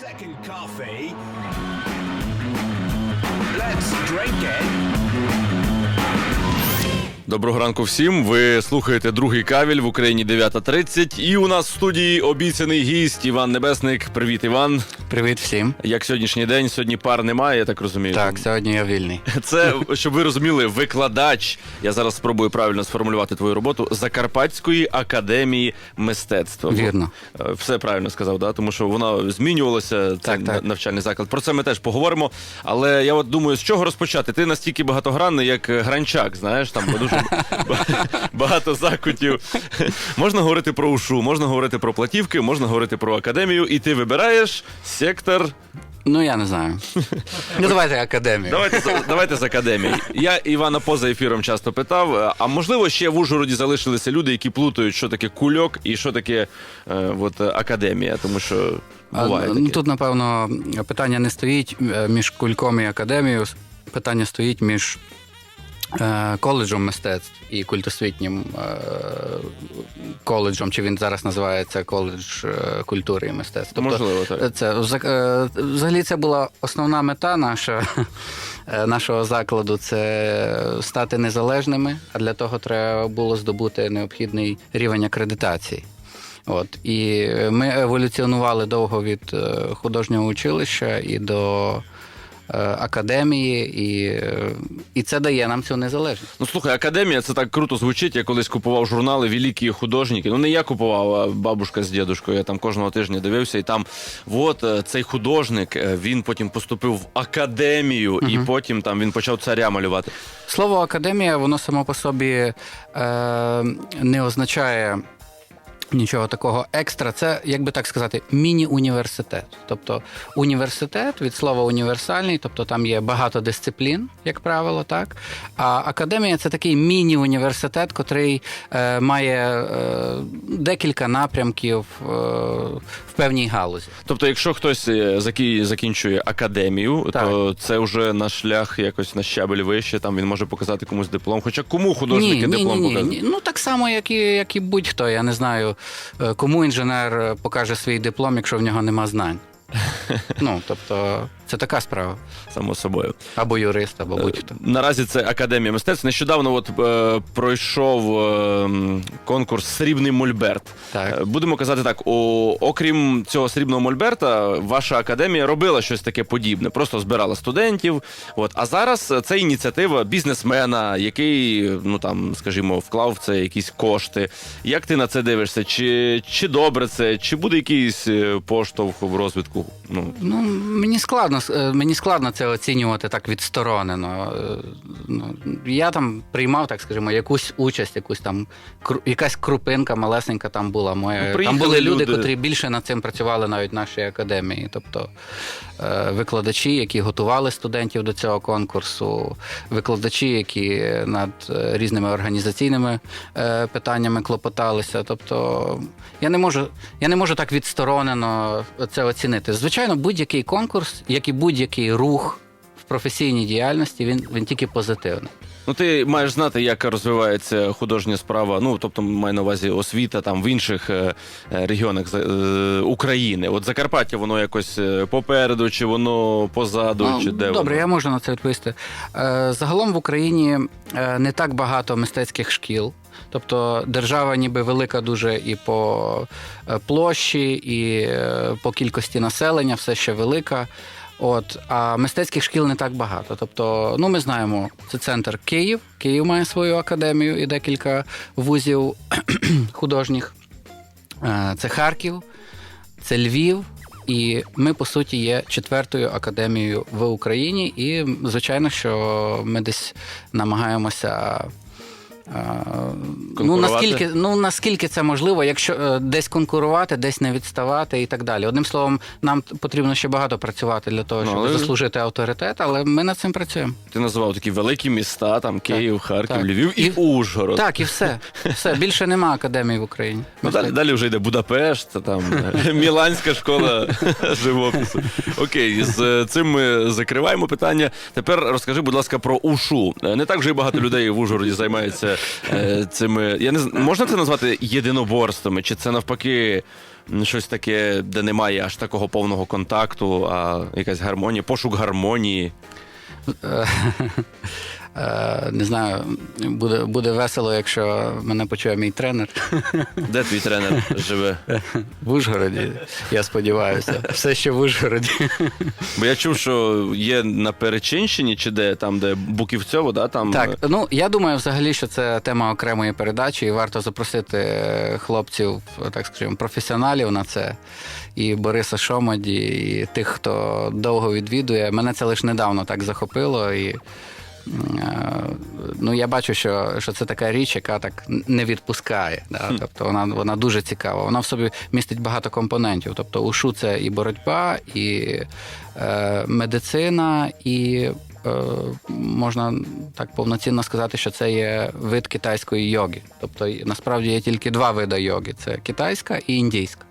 second coffee. Let's drink it. Доброго ранку всім. Ви слухаєте другий кавіль в Україні 9.30. І у нас в студії обіцяний гість Іван Небесник. Привіт, Іван. Привіт всім. Як сьогоднішній день? Сьогодні пар немає, я так розумію. Так, сьогодні я вільний. Це, щоб ви розуміли, викладач. Я зараз спробую правильно сформулювати твою роботу Закарпатської академії мистецтва. Вірно. Е, Все правильно сказав, да? тому що вона змінювалася, цей Так, так. навчальний заклад. Про це ми теж поговоримо. Але я от думаю, з чого розпочати? Ти настільки багатогранний, як гранчак, знаєш, там дуже багато закутів. Можна говорити про ушу, можна говорити про платівки, можна говорити про академію, і ти вибираєш сектор. Ну я не знаю. Ну давайте академію. Давайте з- давайте з академії. Я Івана поза ефіром часто питав. е, А можливо, ще в Ужгороді залишилися люди, які плутають, що таке кульок і що таке е, от, академія, тому що буває ну, таке. Тут, напевно, питання не стоїть е, між кульком і академією. Питання стоїть між коледжем мистецтв і культосвітнім е, коледжем, чи він зараз називається коледж е, культури і мистецтв. Можливо, так. Це е, взагалі це була основна мета наша, е, нашого закладу це стати незалежними, а для того треба було здобути необхідний рівень акредитації. От і ми еволюціонували довго від е, художнього училища і до е, академії, і, е, і це дає нам цю незалежність. Ну слухай, академія це так круто звучить. Я колись купував журнали Великі художники. Ну не я купував, а бабушка з дідушкою. Я там кожного тижня дивився, і там от е, цей художник, е, він потім поступив в академію, і потім там він почав царя малювати. Слово академія, воно само по собі е, не означає. Нічого такого екстра, це, як би так сказати, міні-університет. Тобто університет від слова універсальний, тобто там є багато дисциплін, як правило, так. А академія це такий міні-університет, котрий е, має е, декілька напрямків е, в певній галузі. Тобто, якщо хтось е, закінчує академію, Так. то це вже на шлях якось на щабель вище. Там він може показати комусь диплом. Хоча кому художники диплом показують? Ну так само, як і, як і будь-хто. Я не знаю, кому інженер е, покаже свій диплом, якщо в нього нема знань. Ну, тобто, це така справа. Само собою. Або юрист, або будь-хто. Наразі це академія мистецтв. Нещодавно от е, пройшов е, конкурс Срібний Мольберт. Так. Е, Будемо казати так: о, окрім цього срібного Мольберта, ваша академія робила щось таке подібне, просто збирала студентів. От а зараз е, це ініціатива бізнесмена, який, ну там, скажімо, вклав в це якісь кошти. Як ти на це дивишся? Чи, чи добре це, чи буде якийсь е, поштовх в розвитку? Ну Ну, мені складно, е, мені складно це оцінювати так відсторонено. Е, Ну, я там приймав, так скажімо, якусь участь, якусь там якась крупинка малесенька там була моя. Ну, там були люди, люди. котрі більше над цим працювали навіть в нашій академії. Тобто е, викладачі, які готували студентів до цього конкурсу, викладачі, які над різними організаційними питаннями клопоталися. Тобто я не можу, я не можу так відсторонено це оцінити. Звичайно, будь-який конкурс, як і будь-який рух в професійній діяльності, він, він тільки позитивний. Ну, ти маєш знати, як розвивається художня справа. Ну, тобто, маю на увазі освіта там в інших е, е, регіонах е, України. От Закарпаття, воно якось е, попереду, чи воно позаду, Ну, чи де Добре, воно? я можу на це відповісти. Е, Загалом в Україні не так багато мистецьких шкіл. Тобто держава ніби велика дуже і по площі, і по кількості населення, все ще велика. От, а мистецьких шкіл не так багато. Тобто, ну ми знаємо, це центр Київ. Київ має свою академію і декілька вузів художніх. Е, Це Харків, це Львів. І ми, по суті, є четвертою академією в Україні. І, звичайно, що ми десь намагаємося. Ну наскільки, ну наскільки це можливо, якщо е, десь конкурувати, десь не відставати і так далі. Одним словом, нам потрібно ще багато працювати для того, Ну, щоб але- заслужити авторитет, але ми над цим працюємо. Ти називав такі великі міста, там Київ, Харків, так. Львів і, І- Ужгород. Так, і все. Все більше нема академії в Україні. Ну, далі, далі вже йде Будапешт, там Міланська школа живопису. Окей, з цим ми закриваємо питання. Тепер розкажи, будь ласка, про ушу. Не так вже і багато людей в Ужгороді займається цими. Я не можна це назвати єдиноборствами, чи це навпаки щось таке, де немає аж такого повного контакту, а якась гармонія, пошук гармонії. Е, е, Не знаю, буде, буде весело, якщо мене почує мій тренер Де твій тренер живе? в Ужгороді. Я сподіваюся. Все ще в Ужгороді. Бо я чув, що є на Перечинщині, чи де там, де Буківцьово, да, там Так, е, ну я думаю, взагалі, що це тема окремої передачі, і варто запросити е, хлопців, так скажімо, професіоналів на це. І Бориса Шомоді, і тих, хто довго відвідує. Мене це лише недавно так захопило. І е, ну, я бачу, що, що це така річ, яка так не відпускає. Да? Тобто вона, вона дуже цікава. Вона в собі містить багато компонентів. Тобто ушу це і боротьба, і е, медицина, і е, можна так повноцінно сказати, що це є вид китайської йоги. Тобто насправді є тільки два види йоги: це китайська і індійська.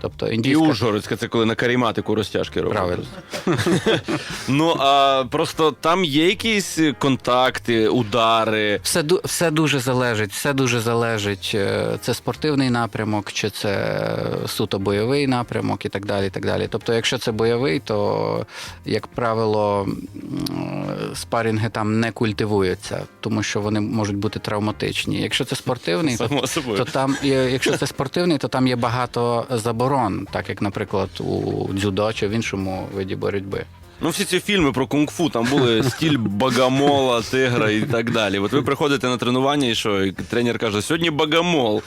Тобто і індійська Ужгородська, це коли на каріматику розтяжки роблять. правильно. Ну а просто там є якісь контакти, удари. Все, все дуже залежить, все дуже залежить. Е, Це спортивний напрямок, чи це суто бойовий напрямок і так далі. І так далі. Тобто, якщо це бойовий, то, як правило, спарінги там не культивуються, тому що вони можуть бути травматичні. Якщо це спортивний, то то там, якщо це спортивний, то там є багато заборон, так як, наприклад, у дзюдо чи в іншому виді боротьби. Ну, всі ці фільми про кунг-фу, там були стіль багамола, тигра і так далі. От ви приходите на тренування, і що? І тренер каже, сьогодні багамол.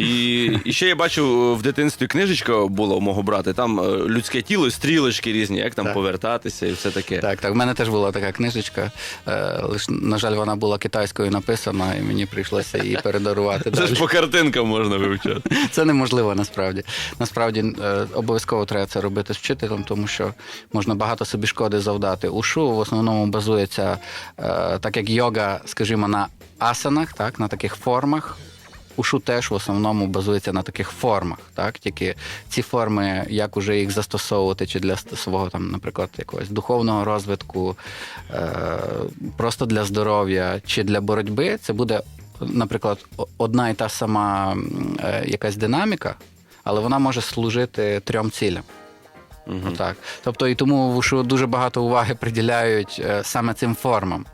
І, і ще я бачу в дитинстві книжечка була у мого брата. Там е, людське тіло, стрілочки різні, як там Так. повертатися і все таке. Так, так. В мене теж була така книжечка. Е, лиш, на жаль, вона була китайською написана, і мені прийшлося її передарувати. Це ж по картинкам можна вивчати. Це неможливо насправді. Насправді е, обов'язково треба це робити з вчителем, тому що можна багато собі шкоди завдати. Ушу в основному базується, е, так як йога, скажімо, на асанах, так, на таких формах. Ушу теж в основному базується на таких формах, так тільки ці форми, як уже їх застосовувати, чи для свого там, наприклад, якогось духовного розвитку, е, просто для здоров'я, чи для боротьби, це буде, наприклад, одна і та сама е, якась динаміка, але вона може служити трьом цілям. Так. Тобто і тому ушу дуже багато уваги приділяють е, саме цим формам.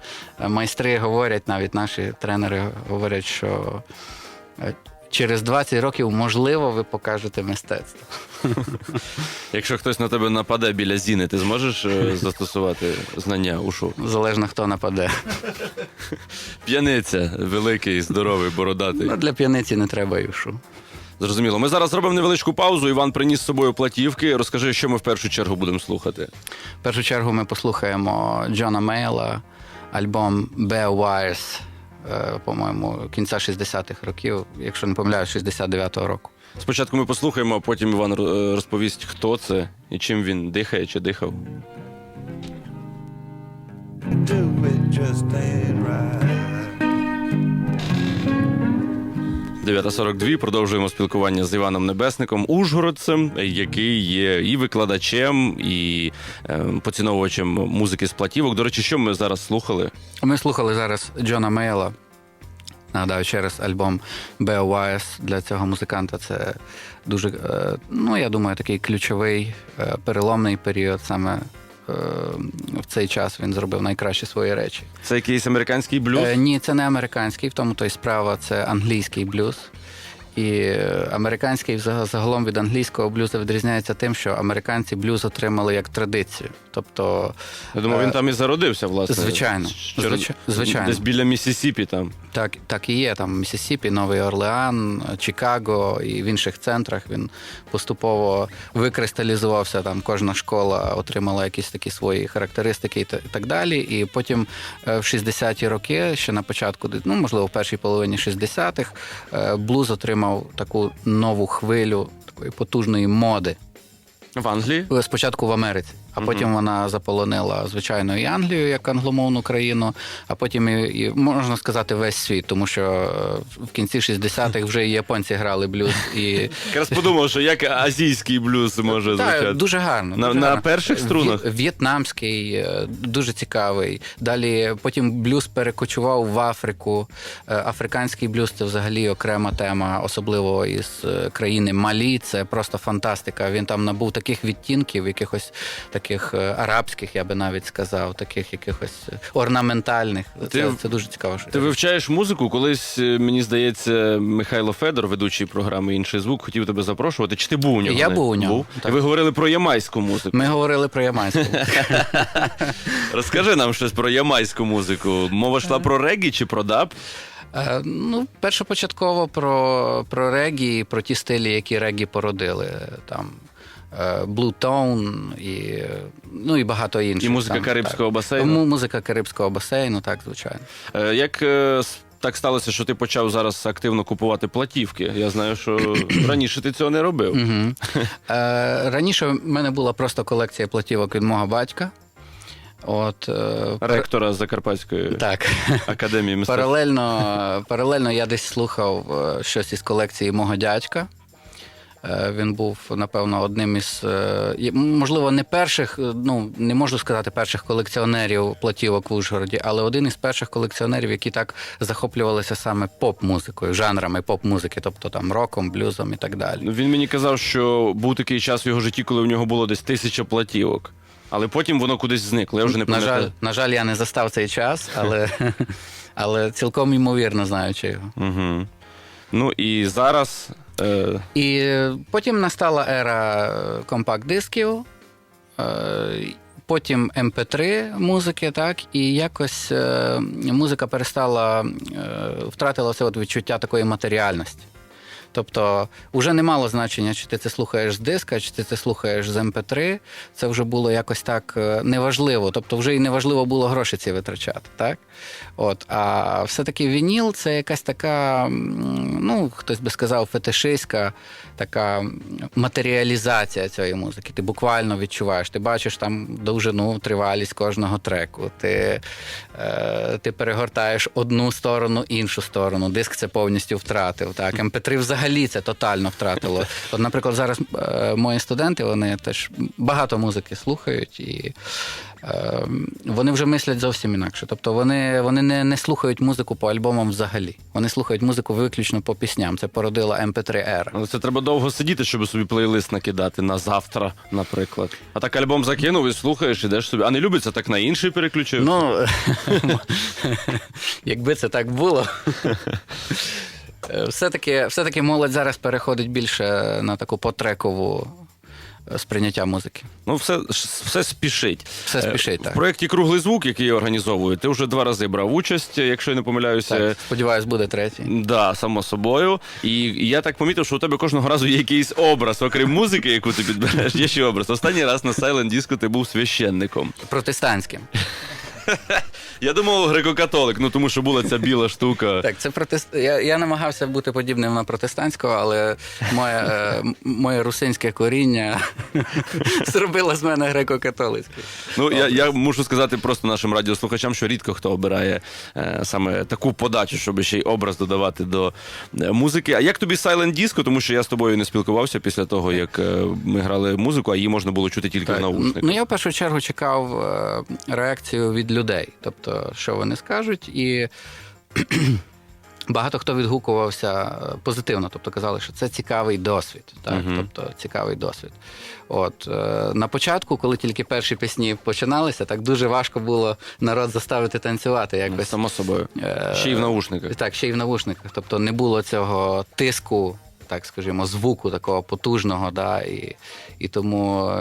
Майстри говорять, навіть наші тренери говорять, що через 20 років, можливо, ви покажете мистецтво. Якщо хтось на тебе нападе біля зіни, ти зможеш е, застосувати знання ушу? Залежно хто нападе. П'яниця, великий, здоровий, бородатий. Ну, для п'яниці не треба і ушу. Зрозуміло. Ми зараз робимо невеличку паузу. Іван приніс з собою платівки. Розкажи, що ми в першу чергу будемо слухати. В першу чергу ми послухаємо Джона Мейла, альбом Bear Wires, е, по-моєму, кінця 60-х років, якщо не помиляюсь, 69-го року. Спочатку ми послухаємо, а потім Іван е, розповість, хто це і чим він дихає чи дихав. Do it just ain't right. 9.42. Продовжуємо спілкування з Іваном Небесником, ужгородцем, який є і викладачем, і е, поціновувачем музики з платівок. До речі, що ми зараз слухали? Ми слухали зараз Джона Мейла. Нагадаю, через альбом BOYS для цього музиканта це дуже, е, ну я думаю, такий ключовий е, переломний період. Саме е, в цей час він зробив найкращі свої речі. Це якийсь американський блюз? Е, ні, це не американський, в тому то й справа, це англійський блюз. І американський загалом від англійського блюзу відрізняється тим, що американці блюз отримали як традицію. Тобто, Я думаю, він е, там і зародився, власне. звичайно, звичайно. Десь біля Місісіпі там. Так, так і є. Там Місісіпі, Новий Орлеан, Чикаго і в інших центрах він поступово викристалізувався. Там кожна школа отримала якісь такі свої характеристики і так далі. І потім е, в 60-ті роки, ще на початку, ну можливо, в першій половині 60-х, е, блуз отримав таку нову хвилю такої потужної моди. В Англії? Спочатку в Америці, А потім вона заполонила, звичайно, і Англію як англомовну країну, а потім і, і можна сказати весь світ, тому що е, в кінці 60-х вже і японці грали блюз. І Якраз подумав, що як азійський блюз може Так, дуже гарно. На- дуже на гарно. перших струнах? В'єтнамський, е, дуже цікавий. Далі потім блюз перекочував в Африку. Е, Африканський блюз це взагалі окрема тема, особливо із країни Малі. Це просто фантастика. Він там набув таких відтінків, якихось таких е, арабських, я би навіть сказав, таких якихось е, орнаментальних. Ти- Це, це дуже цікаво. що Ти вивчаєш музику, колись, е, мені здається, Михайло Федор, ведучий програми Інший звук, хотів тебе запрошувати. Чи ти був у нього? Я Не? був у нього, Був? так. І ви говорили про ямайську музику. Ми говорили про ямайську. Розкажи нам щось про ямайську музику. Мова йшла про регі чи про даб? Ну, першопочатково про, про регі, про ті стилі, які регі породили. Там Blue Tone і, е, ну, і багато інших. І музика там, Карибського так. басейну? Тому музика Карибського басейну, так, звичайно. Е, Як е, так сталося, що ти почав зараз активно купувати платівки? Я знаю, що раніше ти цього не робив. Угу. Е, раніше в мене була просто колекція платівок від мого батька. От, е, Ректора Закарпатської Так. академії мистецтв. Паралельно, паралельно я десь слухав е, щось із колекції мого дядька. Е, Він був, напевно, одним із, е, можливо, не перших, е, ну не можу сказати перших колекціонерів платівок в Ужгороді, але один із перших колекціонерів, які так захоплювалися саме поп-музикою, жанрами поп-музики, тобто там роком, блюзом і так далі. Він мені казав, що був такий час в його житті, коли в нього було десь тисяча платівок. Але потім воно кудись зникло. Я вже не На жаль, на жаль, я не застав цей час, але, але цілком ймовірно знаючи його. Угу. Ну і зараз. Е, І потім настала ера компакт-дисків, е, потім MP3 музики, так, і якось е, музика перестала, втратила це от відчуття такої матеріальності. Тобто, вже не мало значення, чи ти це слухаєш з диска, чи ти це слухаєш з MP3. Це вже було якось так е, неважливо. Тобто, вже і неважливо було гроші ці витрачати. Так? От, а все-таки вініл це якась така, ну, хтось би сказав, фетишистська така матеріалізація цієї музики. Ти буквально відчуваєш, ти бачиш там довжину, тривалість кожного треку. Ти, е, ти перегортаєш одну сторону, іншу сторону. Диск це повністю втратив. Так? МП3 взагалі це тотально втратило. От, наприклад, зараз е, мої студенти вони теж багато музики слухають і. е, Вони вже мислять зовсім інакше. Тобто вони, вони не, не слухають музику по альбомам взагалі. Вони слухають музику виключно по пісням. Це породила MP3 ера. але це треба довго сидіти, щоб собі плейлист накидати на завтра, наприклад. А так альбом закинув і слухаєш, ідеш собі. А не любиться, так на інший переключив. Ну, якби це так було. Е, Все-таки, все-таки молодь зараз переходить більше на таку потрекову е, сприйняття музики. Ну, все, все спішить. Все спішить, Е, так. В проєкті Круглий звук, який я організовую, ти вже два рази брав участь, якщо я не помиляюся. Так, сподіваюсь, буде третій. Да, само собою. І я так помітив, що у тебе кожного разу є якийсь образ, окрім музики, яку ти підбереш, є ще образ. Останній раз на Silent Disco ти був священником. Протестантським. Я думав, греко-католик, ну тому що була ця біла штука. Так, це протест. Я, я намагався бути подібним на протестантського, але моє, е, моє русинське коріння зробило з мене греко-католицький. Ну, я, я мушу сказати просто нашим радіослухачам, що рідко хто обирає е, саме таку подачу, щоб ще й образ додавати до е, музики. А як тобі Silent Disco? Тому що я з тобою не спілкувався після того, як е, ми грали музику, а її можна було чути тільки в Так. наушниках. Ну я в першу чергу чекав е, реакцію від людей, тобто, що вони скажуть, і багато хто відгукувався е, позитивно, тобто казали, що це цікавий досвід. Так? Мгм. Тобто цікавий досвід. От е, на початку, коли тільки перші пісні починалися, так дуже важко було народ заставити танцювати. Якось Само собою. Е, Ще й в наушниках. так, ще й в навушниках. Тобто не було цього тиску, так скажімо, звуку такого потужного, да, і, і тому,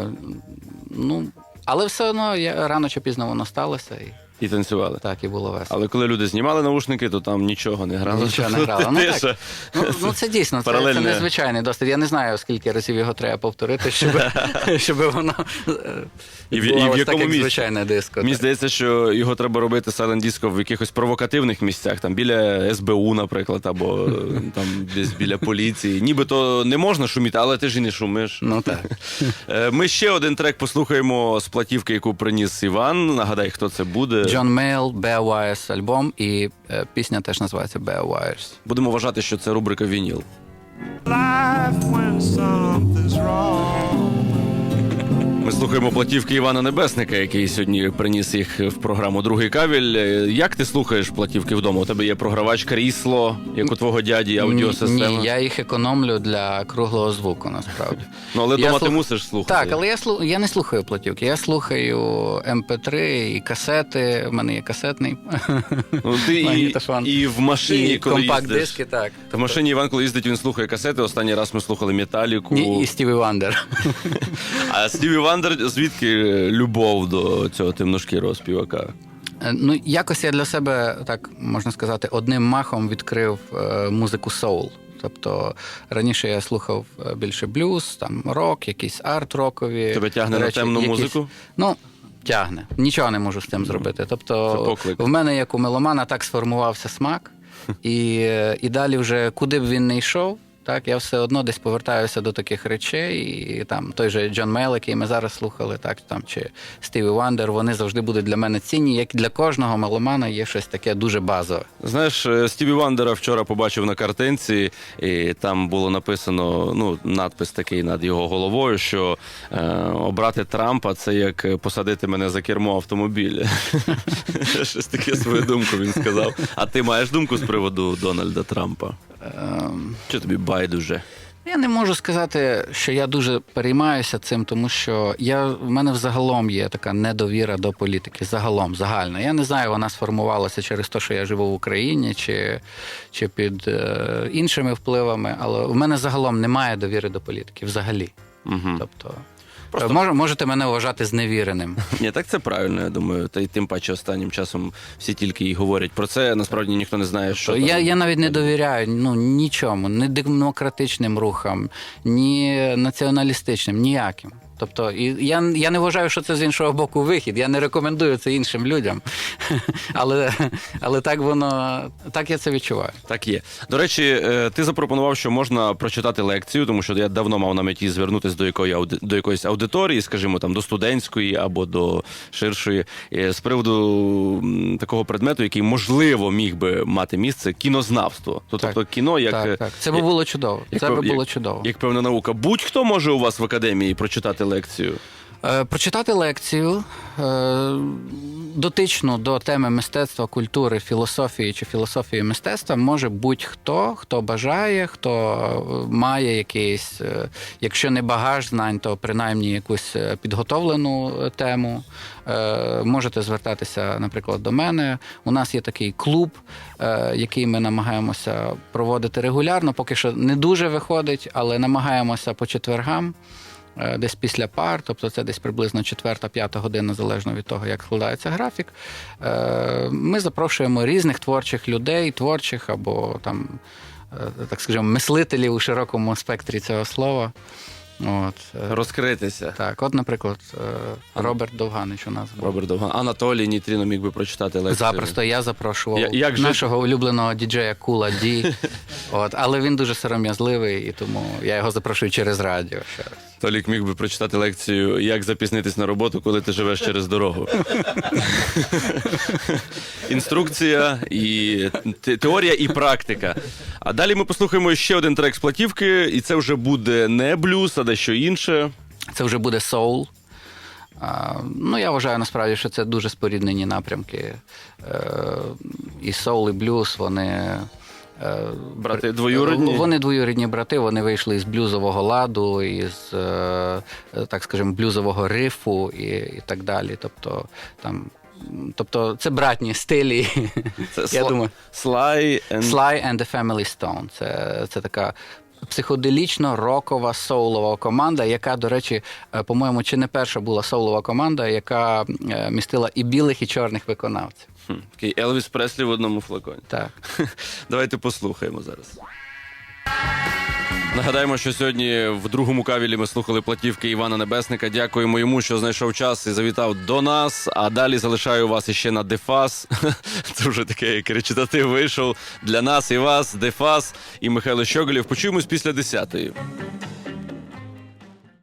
ну, але все одно я, рано чи пізно воно сталося. І І танцювали. Так, і було весело. Але коли люди знімали наушники, то там нічого не грало. Нічого не грало. Ну, так. Ну, ну це дійсно, це, це незвичайний досвід. Я не знаю, скільки разів його треба повторити, щоб, щоб воно е, І в- і в якому так, як звичайне диско. Мені здається, що його треба робити Silent Disco в якихось провокативних місцях, там біля СБУ, наприклад, або е, там десь біля поліції. Нібито не можна шуміти, але ти ж і не шумиш. Ну так. Е, Ми ще один трек послухаємо з платівки, яку приніс Іван. Нагадай, хто це буде. Джон Мейл, Bear Wires альбом, і е, пісня теж називається Bear Wires. Будемо вважати, що це рубрика Вініл. Life when something's wrong. Ми слухаємо платівки Івана Небесника, який сьогодні приніс їх в програму Другий кавіль. Е, Як ти слухаєш платівки вдома? У тебе є програвач крісло, як у твого дяді, аудіосистема. Ні, я їх економлю для круглого звуку, насправді. Ну, але вдома ти мусиш слухати. Так, але я слу... я не слухаю платівки. Я слухаю MP3 і касети. У мене є касетний Ну, ти і, і в машині, і коли компакт-диски, так. В машині Іван, коли їздить, він слухає касети. Останній раз ми слухали Металіку. І Стіві Вандер. А Стіві Вандер, звідки любов до цього темношкірого співака? Е, Ну, якось я для себе, так можна сказати, одним махом відкрив е, музику соул. Тобто раніше я слухав е, більше блюз, там рок, якісь арт-рокові. Тебе тягне на темну якісь- музику? Ну, тягне. Нічого не можу з цим зробити. Тобто, в мене, як у меломана, так сформувався смак, і, е, і далі вже куди б він не йшов. Так, я все одно десь повертаюся до таких речей, і там той же Джон Мейл, який ми зараз слухали, так там чи Стіві Вандер, вони завжди будуть для мене цінні. Як для кожного меломана є щось таке дуже базове. Знаєш, е, Стіві Вандера вчора побачив на картинці, і там було написано ну, надпис такий над його головою, що е, обрати Трампа це як посадити мене за кермо автомобіля. Щось таке свою думку він сказав. А ти маєш думку з приводу Дональда Трампа? Ем, Що тобі байдуже? Я не можу сказати, що я дуже переймаюся цим, тому що я, в мене взагалом є така недовіра до політики. Загалом, загальна. Я не знаю, вона сформувалася через те, що я живу в Україні, чи, чи під е, іншими впливами, але в мене загалом немає довіри до політики взагалі. Угу. Тобто, мож, можете мене вважати зневіреним. Ні, так це правильно, я думаю. Та й тим паче останнім часом всі тільки і говорять про це. Насправді ніхто не знає, що я, там. я навіть не довіряю ну, нічому, ні демократичним рухам, ні націоналістичним, ніяким. Тобто, і я, я не вважаю, що це з іншого боку вихід. Я не рекомендую це іншим людям. Але, але так воно так я це відчуваю. Так є. До речі, е, ти запропонував, що можна прочитати лекцію, тому що я давно мав на меті звернутися до якої до якоїсь аудиторії, скажімо, там до студентської або до ширшої, е, з приводу такого предмету, який можливо міг би мати місце кінознавство. То, Так. Тобто кіно як, так, так. Це би було чудово. як Це би було як- чудово. як певна наука. Будь-хто може у вас в академії прочитати лекцію. Е, Прочитати лекцію е, дотичну до теми мистецтва, культури, філософії чи філософії мистецтва може будь-хто, хто бажає, хто е, має якийсь, якщо не багаж знань, то принаймні якусь підготовлену тему. Можете звертатися, наприклад, до мене. У нас є такий клуб, який ми намагаємося проводити регулярно. Поки що не дуже виходить, але намагаємося по четвергам десь після пар, тобто це десь приблизно 4-5 година, залежно від того, як складається графік. Е, Ми запрошуємо різних творчих людей, творчих або там, е, так скажімо, мислителів у широкому спектрі цього слова. От. е, Розкритися. Так, от, наприклад, е, Роберт Довганич у нас був. Роберт Довган. Анатолій Нітріно міг би прочитати лекцію. Запросто я запрошував Я- як же- нашого улюбленого діджея Кула Ді. От, але він дуже сором'язливий, і тому я його запрошую через радіо. Ще раз. Толік міг би прочитати лекцію, як запізнитись на роботу, коли ти живеш через дорогу. Інструкція і те- теорія і практика. А далі ми послухаємо ще один трек з платівки, і це вже буде не блюз, а дещо інше. Це вже буде соул. А, ну, я вважаю насправді, що це дуже споріднені напрямки. Е, і соул, і блюз, вони. Е, Брати двоюрідні? Вони двоюрідні брати, вони вийшли із блюзового ладу, із, е, так скажімо, блюзового рифу і, і так далі. Тобто, там, тобто це братні стилі. Це Я Сла- думаю, Sly and... Sly and the Family Stone. Це, це така психоделічно-рокова соулова команда, яка, до речі, е, по-моєму, чи не перша була соулова команда, яка е, містила і білих, і чорних виконавців. Хм, такий Елвіс Преслі в одному флаконі. Так. Давайте послухаємо зараз. Нагадаємо, що сьогодні в другому кавілі ми слухали платівки Івана Небесника. Дякуємо йому, що знайшов час і завітав до нас. А далі залишаю вас іще на Дефас. Це вже такий як речитатив вийшов для нас і вас. Дефас і Михайло Щоголєв. Почуємось після 10-ї.